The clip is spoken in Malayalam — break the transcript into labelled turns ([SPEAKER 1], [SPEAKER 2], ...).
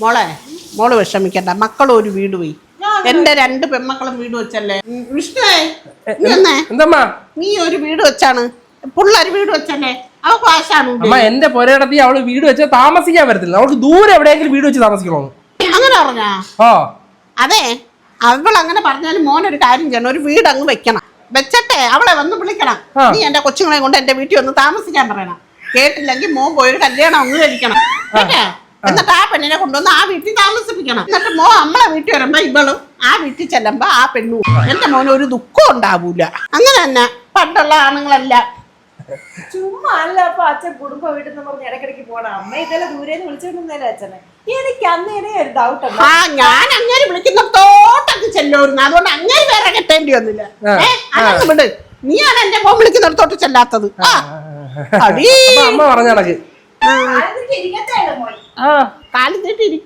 [SPEAKER 1] മോളെ മോൾ വിഷമിക്കണ്ട. മക്കളും ഒരു വീട് പോയി. എന്റെ രണ്ട് പെൺമക്കളും വീട് വെച്ചല്ലേ? വിഷ്ണുവേ നീ
[SPEAKER 2] എന്തമ്മാ?
[SPEAKER 1] നീ ഒരു വീട് വെച്ചാണ്. പിള്ളേർ വീട് വെച്ചല്ലേ? ആശാണ്
[SPEAKER 2] അമ്മ എന്റെ പൊരയിടത്തി അവൾ വീട് വെച്ച് താമസിക്കാൻ വരത്തില്ല. അവൾക്ക് ദൂരെ എവിടെയെങ്കിലും വീട് വെച്ച് താമസിക്കണോ?
[SPEAKER 1] അങ്ങനെ പറഞ്ഞാ?
[SPEAKER 2] ആ.
[SPEAKER 1] അതെ അവൾ അങ്ങനെ പറഞ്ഞാലും ഒരു കാര്യം ചെയ്യണം. ഒരു വീട് അങ്ങ് വെക്കണം. വെച്ചട്ടെ അവളെ വന്ന് വിളിക്കണം.
[SPEAKER 2] ആ.
[SPEAKER 1] നീ എന്റെ കൊച്ചുങ്ങളെ കൊണ്ട് എന്റെ വീട്ടിൽ ഒന്ന് താമസിക്കാൻ പറയണം. കേട്ടില്ലെങ്കിൽ മോൻ പോയൊരു കല്യാണം അങ്ങ് കഴിക്കണം കേട്ടോ? എന്നിട്ട് ആ പെണ്ണിനെ കൊണ്ടുവന്ന് ആ വീട്ടിൽ താമസിപ്പിക്കണം. എന്നിട്ട് മോ നമ്മളെ വീട്ടിൽ വരുമ്പോ ഇവളും ആ വീട്ടിൽ ചെല്ലുമ്പോ ആ പെണ്ണും എന്റെ മോന് ഒരു ദുഃഖം ഉണ്ടാവൂല. അങ്ങനെ തന്നെ പണ്ടുള്ള ആണുങ്ങളെല്ലാം.
[SPEAKER 3] ചുമ്മാ അല്ല അപ്പൊ അച്ഛൻ കുടുംബ വീട്ടിൽ നിന്ന് പറഞ്ഞ് ഇടയ്ക്കിടയ്ക്ക് പോണം. അമ്മ ഇതെല്ലാം ദൂരെ വിളിച്ചോണ്ടിരുന്നല്ലേ അച്ഛനെ. എനിക്ക് അന്നേരെ ഒരു ഡൗട്ട് ഉണ്ട്
[SPEAKER 1] ആ ഞാൻ അങ്ങനെ വിളിക്കുന്ന തോട്ടൊക്കെ ചെല്ലോരുന്നു അതുകൊണ്ട് അങ്ങനെ വേറെ കെട്ടേണ്ടി വന്നില്ല. ഏഹ് വിട്. നീയാണ് എന്റെ മോൻ വിളിക്കുന്നിടത്തോട്ട് ചെല്ലാത്തത്. അടീ.
[SPEAKER 2] അമ്മ പറഞ്ഞ കണക്ക്